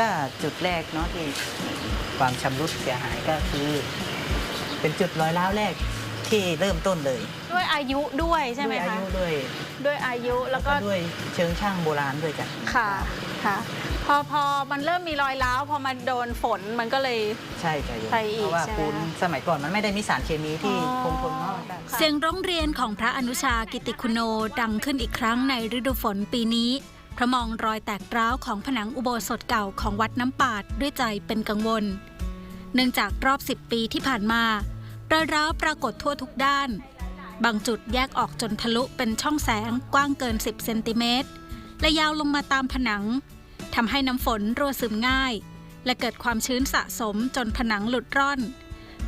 ก็จุดแรกเนาะที่ความชำรุดเสียหายก็คือ เป็นจุดรอยร้าวแรกที่เริ่มต้นเลยด้วยอายุด้วยใช่ไหมด้วยอาคะยุด้วยด้วยอายุแล้วก็ก็ด้วยเชิงช่างโบราณด้วยจ้ะค่ะค่ะ พอพอมันเริ่มมีรอยร้าวพอมันโดนฝนมันก็เลย ใช่จ้ะโยมไปอีกเพราะว่าใช่ไหมปูนคะสมัยก่อนมันไม่ได้มีสารเคมีที่อ๋อคงทนเนาะก็ค่ะ เสียงร้องเรียนของพระอนุชากิติคุณโนดังขึ้นอีกครั้งในฤดูฝนปีนี้ เพราะมองรอยแตกร้าวของผนังอุโบสถเก่าของวัดน้ำปาดด้วยใจเป็นกังวล เนื่องจากรอบ 10 ปีที่ผ่านมารอยร้าวปรากฏทั่วทุกด้าน บางจุดแยกออกจนทะลุเป็นช่องแสงกว้างเกิน 10 เซนติเมตรและยาวลงมาตามผนังทำให้น้ำฝนรั่วซึมง่าย และเกิดความชื้นสะสมจนผนังหลุดร่อน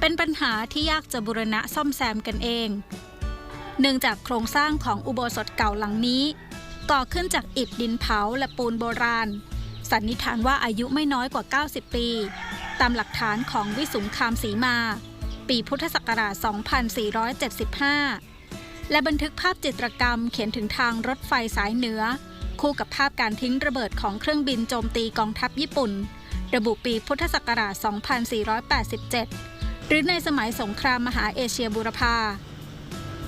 เป็นปัญหาที่ยากจะบูรณะซ่อมแซมกันเอง เนื่องจากโครงสร้างของอุโบสถเก่าหลังนี้ ก่อขึ้นจากอิฐดินเผาและปูนโบราณ สันนิษฐานว่าอายุไม่น้อยกว่า 90 ปี ตามหลักฐานของวิสุงคามสีมา ปีพุทธศักราช 2475 และบันทึกภาพจิตรกรรมเขียนถึงทางรถไฟสายเหนือ คู่กับภาพการทิ้งระเบิดของเครื่องบินโจมตีกองทัพญี่ปุ่น ระบุปีพุทธศักราช 2487 หรือในสมัยสงครามมหาเอเชียบูรพา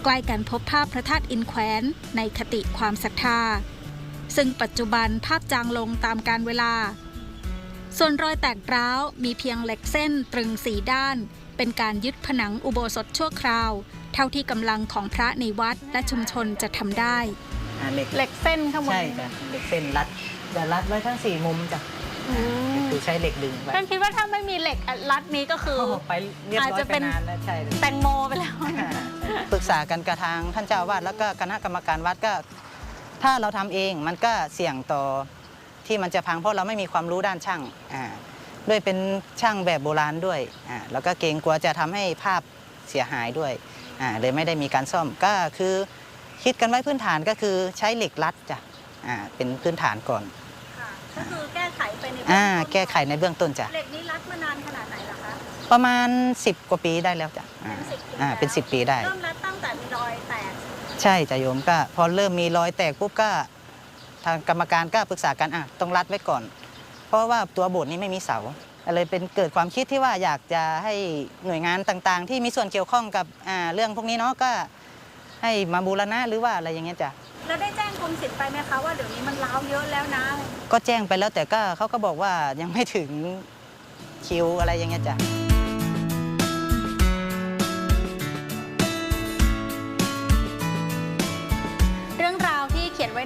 ใกล้กันพบภาพพระธาตุอินแขวนในคติความศรัทธา ซึ่งปัจจุบันภาพจางลงตามการเวลา ส่วนรอยแตกร้าวมีเพียงเหล็กเส้นตรึงสีด้าน เป็นการยึดผนังอุโบสถชั่วคราว เท่าที่กำลังของพระในวัดและชุมชนจะทำได้อ่าเหล็กเหล็กเส้นข้างบนใช่จ้ะเหล็กเส้นรัดจะรัดไว้ทั้งสี่มุมจ้ะอืมคือใช้เหล็กดึงไว้ท่านคิดว่าถ้าไม่มีเหล็กรัดนี้ก็คือโอ้โหไปเรียบร้ออาจยจะไปเป็นนานแล้วใช่เลย แตงโมไปแล้ว ปรึกษากันกับทางท่านเจ้าอาวาดแล้วก็คณะกรรมการวัดก็ ถ้าเราทำเองมันก็เสี่ยงต่อที่มันจะพังเพราะเราไม่มีความรู้ด้านช่างอ่าด้วยเป็นช่างแบบโบราณด้วยอ่าแล้วก็เกรงกลัวจะทำให้ภาพเสียหายด้วยอ่าเลยไม่ได้มีการซ่อมก็คือคิดกันไว้พื้นฐานก็คือใช้เหล็กรัดจ้ะอ่าเป็นพื้นฐานก่อนก็คือแก้ไขไปในอ่าแก้ไขในเบื้องต้นจ้ะเหล็กนี้รัดมานาน ประมาณ 10 กว่าปีได้แล้วจ้ะอ่าเป็น10ปีอ่าแล้วเป็น 10 ปีได้ เริ่มรัดตั้งแต่มีรอยแตกใช่จ้ะโยมก็พอเริ่มมีรอยแตกปุ๊บก็ ทางกรรมการก็ปรึกษากันอะต้องรัดไว้ก่อน เพราะว่าตัวโบสถ์นี้ไม่มีเสาเลยเป็นเกิดความคิดที่ว่าอยากจะให้หน่วยงานต่างๆ ที่มีส่วนเกี่ยวข้องกับอ่าเรื่องพวกนี้เนาะก็ให้มาบูรณะหรือว่าอะไรอย่างเงี้ยจ้ะ แล้วได้แจ้งกรมศิลป์ไปไหมคะว่าเดี๋ยวนี้มันร้าวเยอะแล้วนะ ก็แจ้งไปแล้วแต่ก็เขาก็บอกว่ายังไม่ถึงคิวอะไรอย่างเงี้ยจ้ะ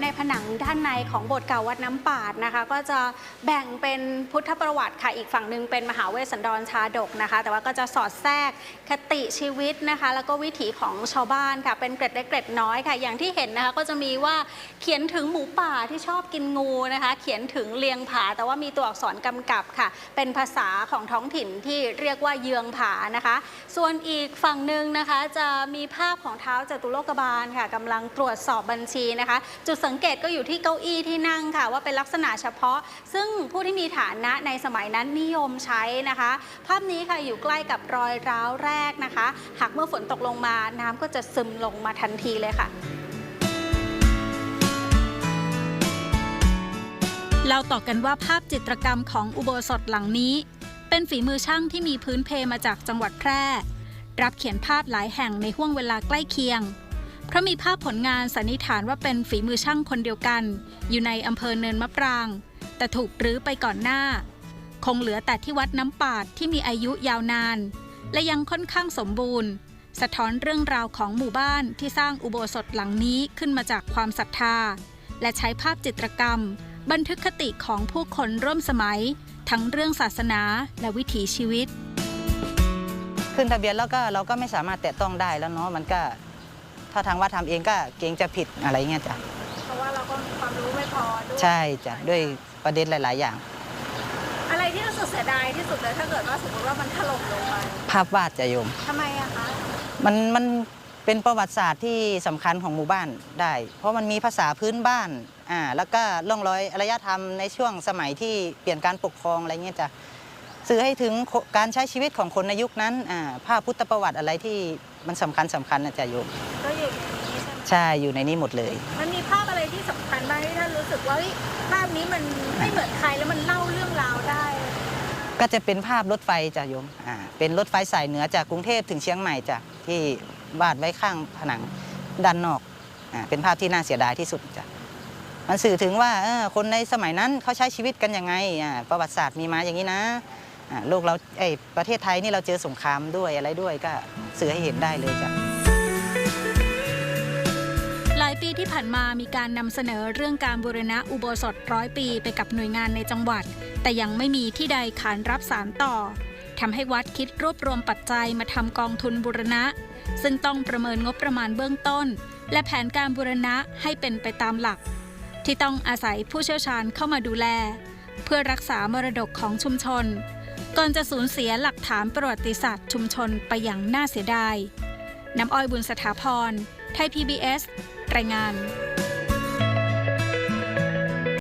ในผนังด้านในของโบสถ์เก่าวัดน้ำปาดนะคะ ก็จะแบ่งเป็นพุทธประวัติค่ะ อีกฝั่งหนึ่งเป็นมหาเวสสันดรชาดกนะคะ แต่ว่าก็จะสอดแทรกคติชีวิตนะคะ แล้วก็วิถีของชาวบ้านค่ะ เป็นเกร็ดเล็กเกร็ดน้อยค่ะ อย่างที่เห็นนะคะ ก็จะมีว่าเขียนถึงหมูป่าที่ชอบกินงูนะคะ เขียนถึงเลียงผา แต่ว่ามีตัวอักษรกำกับค่ะ เป็นภาษาของท้องถิ่นที่เรียกว่าเยืองผานะคะ ส่วนอีกฝั่งหนึ่งนะคะจะมีภาพของเท้าจตุโลกบาลค่ะกำลังตรวจสอบบัญชีนะคะ จุดสังเกตก็อยู่ที่เก้าอี้ที่นั่งค่ะ ว่าเป็นลักษณะเฉพาะ ซึ่งผู้ที่มีฐานะในสมัยนั้นนิยมใช้นะคะ ภาพนี้ค่ะอยู่ใกล้กับรอยร้าวแรกนะคะ หากเมื่อฝนตกลงมาน้ำก็จะซึมลงมาทันทีเลยค่ะเราต่อกันว่าภาพจิตรกรรมของอุโบสถหลังนี้ เป็นฝีมือช่างที่มีพื้นเพมาจากจังหวัดแพร่ รับเขียนภาพหลายแห่งในห่วงเวลาใกล้เคียง เพราะมีภาพผลงานสันนิษฐานว่าเป็นฝีมือช่างคนเดียวกัน อยู่ในอำเภอเนินมะปราง แต่ถูกรื้อไปก่อนหน้า คงเหลือแต่ที่วัดน้ำปาดที่มีอายุยาวนาน และยังค่อนข้างสมบูรณ์ สะท้อนเรื่องราวของหมู่บ้านที่สร้างอุโบสถหลังนี้ขึ้นมาจากความศรัทธา และใช้ภาพจิตรกรรม บันทึกคติของผู้คนร่วมสมัย ทั้งเรื่องศาสนาและวิถีชีวิต ขึ้นทะเบียนแล้วก็เราก็ไม่สามารถแตะต้องได้แล้วเนาะมันก็ ถ้าทางวัดทำเองก็เกรงจะผิดอะไรเงี้ยจ้ะเพราะว่าเราก็ความรู้ไม่พอด้วยใช่จ้ะด้วยประเด็นหลาย ๆ อย่าง อะไรที่รู้สึกเสียดายที่สุดเลยถ้าเกิดว่าสมมติว่ามันถล่มลงไปภาพวาดจะโยมทำไมอะคะมันมันเป็นประวัติศาสตร์ที่สำคัญของหมู่บ้านได้ เพราะมันมีภาษาพื้นบ้านอ่าแล้วก็ร่องรอยอารยธรรมในช่วงสมัยที่เปลี่ยนการปกครองอะไรเงี้ยจ้ะ สื่อให้ถึงการใช้ชีวิตของคนในยุคนั้นอ่าภาพพุทธประวัติอะไรที่มันสำคัญสำคัญนะจ๊ะโยมก็อยู่ในนี้ใช่ไหมใช่อยู่ในนี้หมดเลย มันมีภาพอะไรที่สำคัญบ้างที่ท่านรู้สึกว่าเฮ้ยภาพนี้มันไม่เหมือนใครแล้วมันเล่าเรื่องราวได้ ก็จะเป็นภาพรถไฟจ้ะโยมอ่าเป็นรถไฟสายเหนือจากกรุงเทพถึงเชียงใหม่จ้ะที่วาดไว้ข้างผนังด้านนอกอ่าเป็นภาพที่น่าเสียดายที่สุดจ้ะมันสื่อถึงว่าเออคนในสมัยนั้นเขาใช้ชีวิตกันยังไงอ่าประวัติศาสตร์มีมาอย่างนี้นะอ่า โลกเราไอประเทศไทยนี่เราเจอสงครามด้วยอะไรด้วยก็สื่อให้เห็นได้เลยจ้ะหลายปีที่ผ่านมามีการนำเสนอเรื่องการบูรณะอุโบสถร้อยปีไปกับหน่วยงานในจังหวัด แต่ยังไม่มีที่ใดขานรับสารต่อทำให้วัดคิดรวบรวมปัจจัยมาทำกองทุนบูรณะ ซึ่งต้องประเมินงบประมาณเบื้องต้น และแผนการบูรณะให้เป็นไปตามหลัก ที่ต้องอาศัยผู้เชี่ยวชาญเข้ามาดูแล เพื่อรักษามรดกของชุมชน ก่อนจะสูญเสียหลักฐานประวัติศาสตร์ชุมชนไปอย่างน่าเสียดาย น้ำอ้อยบุญสถาพร ไทย PBS รายงาน